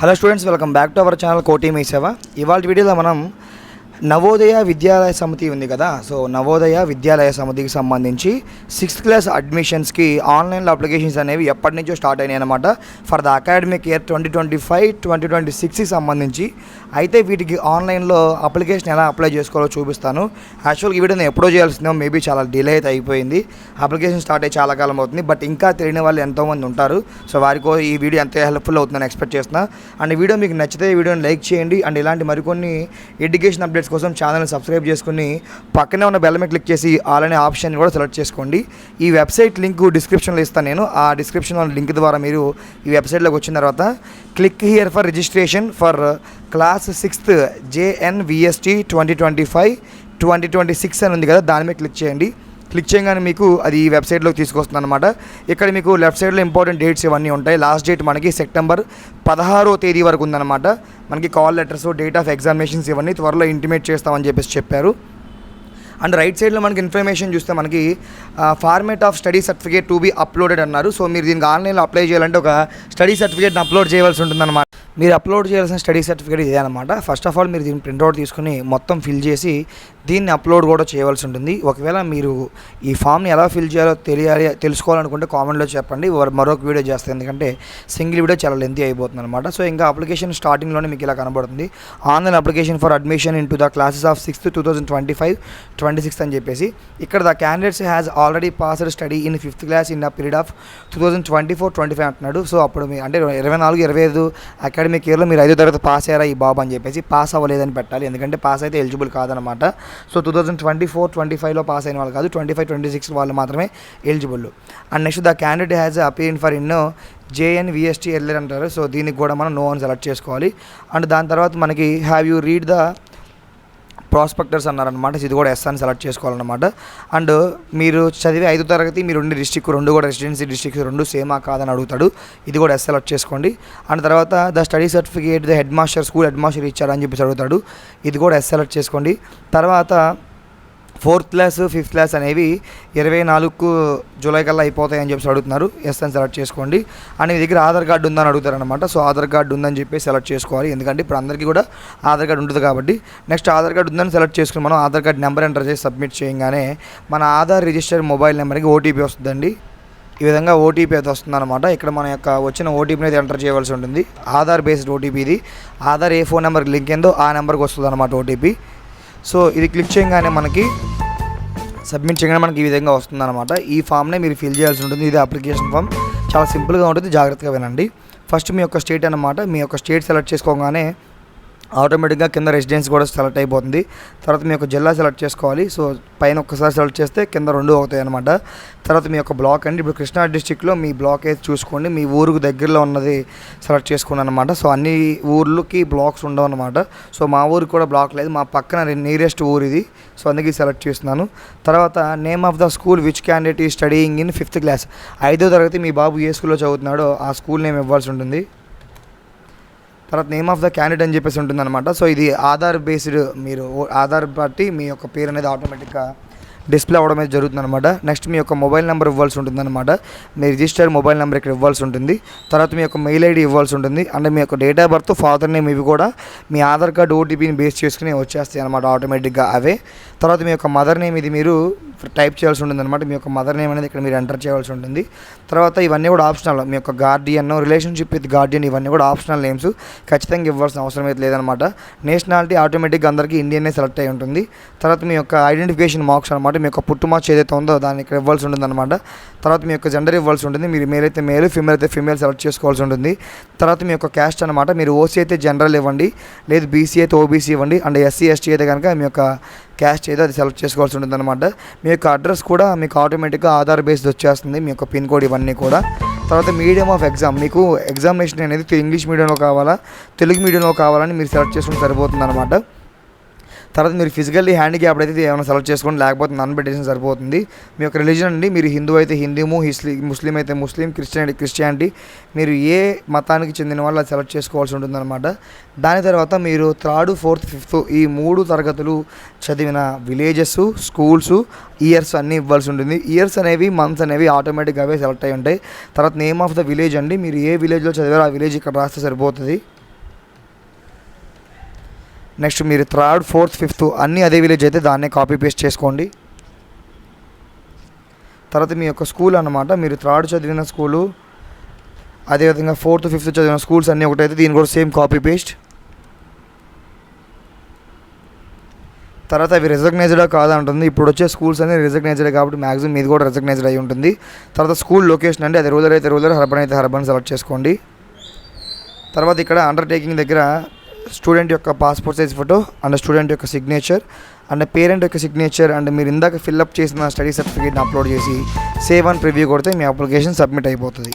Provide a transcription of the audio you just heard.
Hello students welcome back to our channel కోటి మీ సేవ ఇవాళ వీడియోలో మనం నవోదయ విద్యాలయ సమితి ఉంది కదా సో నవోదయ విద్యాలయ సమితికి సంబంధించి సిక్స్త్ క్లాస్ అడ్మిషన్స్కి ఆన్లైన్లో అప్లికేషన్స్ అనేవి ఎప్పటి నుంచో స్టార్ట్ అయినాయి అనమాట for the academic year twenty twenty five twenty twenty సిక్స్కి సంబంధించి. అయితే వీటికి ఆన్లైన్లో అప్లికేషన్ ఎలా అప్లై చేసుకోవాలో చూపిస్తాను. యాక్చువల్గా ఈ నేను ఎప్పుడో చేయాల్సిందో మేబీ చాలా డిలే అయితే అయిపోయింది. అప్లికేషన్ స్టార్ట్ అయ్యి చాలా కాలం అవుతుంది. బట్ ఇంకా తెలియని వాళ్ళు ఎంతోమంది ఉంటారు. సో వారికో ఈ వీడియో ఎంత హెల్ప్ఫుల్ అవుతుందని ఎక్స్పెక్ట్ చేస్తున్నా. అండ్ వీడియో మీకు నచ్చితే ఈ వీడియోని లైక్ చేయండి. అండ్ ఇలాంటి మరికొన్ని ఎడ్యుకేషన్ అప్డేట్స్ కోసం ఛానల్ని సబ్స్క్రైబ్ చేసుకుని పక్కనే ఉన్న బెల్ మీద క్లిక్ చేసి ఆల్ అనే ఆప్షన్ కూడా సెలెక్ట్ చేసుకోండి. ఈ వెబ్సైట్ లింక్ డిస్క్రిప్షన్లో ఇస్తాను నేను. ఆ డిస్క్రిప్షన్లో లింక్ ద్వారా మీరు ఈ వెబ్సైట్లోకి వచ్చిన తర్వాత click here for registration for class sixth JNVST twenty twenty five twenty twenty six అని ఉంది కదా దాని మీద క్లిక్ చేయండి. క్లిక్ చేయగానే మీకు అది ఈ వెబ్సైట్లోకి తీసుకొస్తుంది అనమాట ఇక్కడ మీకు లెఫ్ట్ సైడ్లో ఇంపార్టెంట్ డేట్స్ ఇవన్నీ ఉంటాయి. లాస్ట్ డేట్ మనకి సెప్టెంబర్ పదహారో తేదీ వరకు ఉందన్నమాట. మనకి call letters date of examinations ఇవన్నీ త్వరలో ఇంటిమేట్ చేస్తామని చెప్పేసి చెప్పారు. అండ్ రైట్ సైడ్లో మనకి ఇన్ఫర్మేషన్ చూస్తే మనకి format of study certificate to be uploaded అన్నారు. సో మీరు దీనికి ఆన్లైన్లో అప్లై చేయాలంటే ఒక స్టడీ సర్టిఫికేట్ని అప్లోడ్ చేయవలసి ఉంటుందన్నమాట. మీరు అప్లోడ్ చేయాల్సిన స్టడీ సర్టిఫికేట్ ఇదే అనమాట ఫస్ట్ ఆఫ్ ఆల్ మీరు దీన్ని ప్రింట్అవుట్ తీసుకుని మొత్తం ఫిల్ చేసి దీన్ని అప్లోడ్ కూడా చేయవలసి ఉంటుంది. ఒకవేళ మీరు ఈ ఫామ్ని ఎలా ఫిల్ చేయాలో తెలియాలి తెలుసుకోవాలనుకుంటే కామెంట్లో చెప్పండి. మరొక వీడియో చేస్తాను. ఎందుకంటే సింగిల్ వీడియో చాలా లెంతీ అయిపోతుంది అనమాట సో ఇంకా అప్లికేషన్ స్టార్టింగ్లోనే మీకు ఇలా కనబడుతుంది. Online application for admission into the classes of sixth two thousand twenty five twenty sixth అని చెప్పేసి. ఇక్కడ the candidates has already passed study in fifth class in the period of two thousand twenty four twenty five అంటున్నాడు. So అప్పుడు మీ అంటే ఇరవై నాలుగు ఇరవై ఐదు అకాడమిక్ ఇయర్లో మీరు ఐదో తరగతి పాస్ అయ్యారా ఈ బాబు అని చెప్పేసి పాస్ అవ్వలేదని పెట్టాలి. ఎందుకంటే పాస్ అయితే ఎలిజిబుల్ కాదనమాట so two thousand twenty four twenty ఫైవ్లో పాస్ అయిన వాళ్ళు కాదు ట్వంటీ ఫైవ్ ట్వంటీ సిక్స్ వాళ్ళు మాత్రమే eligible. And next the candidate has అపీన్ for in JN VST earlier అంటారు. సో దీనికి కూడా మనం నో అని సెలెక్ట్ చేసుకోవాలి. అండ్ దాని తర్వాత మనకి have you read the prospectus అన్నారనమాట ఇది కూడా ఎస్ అని సెలెక్ట్ చేసుకోవాలన్నమాట. అండ్ మీరు చదివే ఐదో తరగతి మీరు ఉండే డిస్టిక్ రెండు కూడా రెసిడెన్సీ డిస్టిక్ రెండు సేమా కాదని అడుగుతాడు. ఇది కూడా ఎస్ సెలెక్ట్ చేసుకోండి. అండ్ తర్వాత the study certificate the headmaster school headmaster ఇచ్చారని చెప్పేసి అడుగుతాడు. ఇది కూడా ఎస్ సెలెక్ట్ చేసుకోండి. తర్వాత ఫోర్త్ క్లాస్ ఫిఫ్త్ క్లాస్ అనేవి ఇరవై నాలుగు జూలై కల్లా అయిపోతాయని చెప్పి అడుగుతున్నారు. ఎస్ అని సెలెక్ట్ చేసుకోండి. అండ్ మీ దగ్గర ఆధార్ కార్డు ఉందని అడుగుతారు అనమాట సో ఆధార్ కార్డు ఉందని చెప్పి సెలెక్ట్ చేసుకోవాలి. ఎందుకంటే ఇప్పుడు అందరికీ కూడా ఆధార్ కార్డు ఉంటుంది కాబట్టి. నెక్స్ట్ ఆధార్ కార్డు ఉందని సెలెక్ట్ చేసుకుని మనం ఆధార్ కార్డు నెంబర్ ఎంటర్ చేసి సబ్మిట్ చేయగానే మన ఆధార్ రిజిస్టర్ మొబైల్ నెంబర్కి ఓటీపీ వస్తుందండి. ఈ విధంగా ఓటీపీ అయితే వస్తుందన్నమాట. ఇక్కడ మన యొక్క వచ్చిన ఓటీపీని అయితే ఎంటర్ చేయవలసి ఉంటుంది. ఆధార్ బేస్డ్ ఓటీపీ ఇది. ఆధార్ ఏ ఫోన్ నెంబర్ లింక్ ఏందో ఆ నెంబర్కి వస్తుంది అనమాట ఓటీపీ సో ఇది క్లిక్ చేయగానే మనకి సబ్మిట్ చేయగానే మనకి ఈ విధంగా వస్తుందన్నమాట. ఈ ఫామ్నే మీరు ఫిల్ చేయాల్సి ఉంటుంది. ఇది అప్లికేషన్ ఫామ్ చాలా సింపుల్గా ఉంటుంది. జాగ్రత్తగా వినండి. ఫస్ట్ మీ యొక్క స్టేట్ అన్నమాట. మీ యొక్క స్టేట్ సెలెక్ట్ చేసుకోగానే ఆటోమేటిక్గా కింద రెసిడెన్స్ కూడా సెలెక్ట్ అయిపోతుంది. తర్వాత మీ యొక్క జిల్లా సెలెక్ట్ చేసుకోవాలి. సో పైన ఒక్కసారి సెలెక్ట్ చేస్తే కింద రెండు అవుతాయి అనమాట తర్వాత మీ యొక్క బ్లాక్ అండి. ఇప్పుడు కృష్ణా డిస్టిక్లో మీ బ్లాక్ అయితే చూసుకోండి. మీ ఊరుకు దగ్గరలో ఉన్నది సెలెక్ట్ చేసుకోండి అనమాట సో అన్ని ఊర్లకి బ్లాక్స్ ఉండవు అనమాట సో మా ఊరికి కూడా బ్లాక్ లేదు. మా పక్కన నియరెస్ట్ ఊరు ఇది. సో అందుకే సెలెక్ట్ చేస్తున్నాను. తర్వాత name of the school which candidate is studying in fifth class. ఐదో తరగతి మీ బాబు ఏ స్కూల్లో చదువుతున్నాడో ఆ స్కూల్ నేమ్ ఇవ్వాల్సి ఉంటుంది. తర్వాత నేమ్ ఆఫ్ ద క్యాండిడేట్ అని చెప్పేసి ఉంటుందన్నమాట. సో ఇది ఆధార్ బేస్డ్ మీరు ఓ- ఆధార్ బట్టి మీ యొక్క పేరు అనేది ఆటోమేటిక్గా డిస్ప్లే అవ్వడం అనేది జరుగుతుంది అనమాట నెక్స్ట్ మీ యొక్క మొబైల్ నెంబర్ ఇవ్వాల్సి ఉంటుంది అనమాట మీ రిజిస్టర్డ్ మొబైల్ నెంబర్ ఇక్కడ ఇవ్వాల్సి ఉంటుంది. తర్వాత మీ యొక్క మెయిల్ ఐడి ఇవ్వాల్సి ఉంటుంది. అంటే మీ యొక్క date of birth father name ఇవి కూడా మీ ఆధార్ కార్డు ఓటీపీని బేస్ చేసుకుని వచ్చేస్తాయి అనమాట ఆటోమేటిక్గా అవే. తర్వాత మీ యొక్క మదర్ నేమ్ ఇది మీరు టైప్ చేయాల్సి ఉంటుంది అనమాట మీ యొక్క మదర్ నేమ్ అనేది ఇక్కడ మీరు ఎంటర్ చేయాల్సి ఉంటుంది. తర్వాత ఇవన్నీ కూడా ఆప్షనల్ మీ యొక్క గార్డియన్ రిలేషన్షిప్ విత్ గార్డియన్ ఇవన్నీ కూడా ఆప్షనల్ నేమ్స్ ఖచ్చితంగా ఇవ్వాల్సిన అవసరం అయితే లేదనమాట నేషనాలిటీ ఆటోమేటిక్గా అందరికీ ఇండియనే సెలెక్ట్ అయి ఉంటుంది. తర్వాత మీ యొక్క ఐడెంటిఫికేషన్ మార్క్స్ అనమాట మీ యొక్క పుట్టు ఏదైతే ఉందో దాన్ని ఇక్కడ ఇవ్వాల్సి ఉంటుంది అనమాట తర్వాత మీ యొక్క జెండర్ ఇవ్వాల్సి ఉంటుంది. మీరు మేల్ అయితే మేల్ ఫిమేల్ అయితే ఫిమేల్ సెలెక్ట్ చేసుకోవాల్సి ఉంటుంది. తర్వాత మీ యొక్క క్యాస్ట్ అనమాట మీరు ఓసీ అయితే జనరల్ ఇవ్వండి. లేదు బీసీ అయితే ఓబీసీ ఇవ్వండి. అండ్ ఎస్సీ ఎస్టీ అయితే కనుక మీ యొక్క క్యాస్ట్ ఏదో అది సెలెక్ట్ చేసుకోవాల్సి ఉంటుంది అనమాట మీ యొక్క అడ్రస్ కూడా మీకు ఆటోమేటిక్గా ఆధార్ బేస్డ్ వచ్చేస్తుంది. మీ యొక్క పిన్ కోడ్ ఇవన్నీ కూడా. తర్వాత మీడియం ఆఫ్ ఎగ్జామ్ మీకు ఎగ్జామినేషన్ అనేది ఇంగ్లీష్ మీడియంలో కావాలా? తెలుగు మీడియంలో కావాలని మీరు సెలెక్ట్ చేసుకుంటే సరిపోతుంది అనమాట తర్వాత మీరు ఫిజికల్లీ హ్యాండిక్యాప్డ్ అయితే ఏమైనా సెలెక్ట్ చేసుకోండి. లేకపోతే నన్ను పెట్టేసిన సరిపోతుంది. మీ యొక్క రిలీజన్ అండి మీరు హిందూ అయితే హిందూము హిస్లీ ముస్లిం అయితే ముస్లిం క్రిస్టియన్ అయితే క్రిస్టియానిటీ. మీరు ఏ మతానికి చెందిన వాళ్ళు అది సెలెక్ట్ చేసుకోవాల్సి ఉంటుందన్నమాట. దాని తర్వాత మీరు థర్డ్ ఫోర్త్ ఫిఫ్త్ ఈ మూడు తరగతులు చదివిన విలేజెస్ స్కూల్స్ ఇయర్స్ అన్నీ ఇవ్వాల్సి ఉంటుంది. ఇయర్స్ అనేవి మంత్స్ అనేవి ఆటోమేటిక్గా అవే సెలెక్ట్ అయి ఉంటాయి. తర్వాత నేమ్ ఆఫ్ ద విలేజ్ అండి. మీరు ఏ విలేజ్లో చదివారో ఆ విలేజ్ ఇక్కడ రాస్తే సరిపోతుంది. నెక్స్ట్ మీరు థర్డ్ ఫోర్త్ ఫిఫ్త్ అన్నీ అదే విలేజ్ అయితే దాన్నే కాపీ పేస్ట్ చేసుకోండి. తర్వాత మీ యొక్క స్కూల్ అన్నమాట మీరు థర్డ్ చదివిన స్కూలు అదేవిధంగా ఫోర్త్ ఫిఫ్త్ చదివిన స్కూల్స్ అన్నీ ఒకటైతే దీని కూడా సేమ్ కాపీ పేస్ట్. తర్వాత అవి రిజగ్నైజ్డా కాదంటుంది ఇప్పుడు వచ్చే స్కూల్స్ అనేది రిజగ్నైజ్డే కాబట్టి మ్యాక్సిమం మీది కూడా రిజగ్నైజ్డ్ అయి ఉంటుంది. తర్వాత స్కూల్ లొకేషన్ అంటే అది రూరల్ అయితే రూరల్ హర్బన్ అయితే హర్బన్ సెలెక్ట్ చేసుకోండి. తర్వాత ఇక్కడ అండర్టేకింగ్ దగ్గర స్టూడెంట్ యొక్క passport size photo and student యొక్క సిగ్నేచర్ అండ్ పేరెంట్ యొక్క సిగ్నేచర్ అండ్ మీరు ఇందాక ఫిల్అప్ చేసిన స్టడీ సర్టిఫికేట్ని అప్లోడ్ చేసి సేవ్ అండ్ ప్రివ్యూ కొడితే మీ అప్లికేషన్ సబ్మిట్ అయిపోతుంది.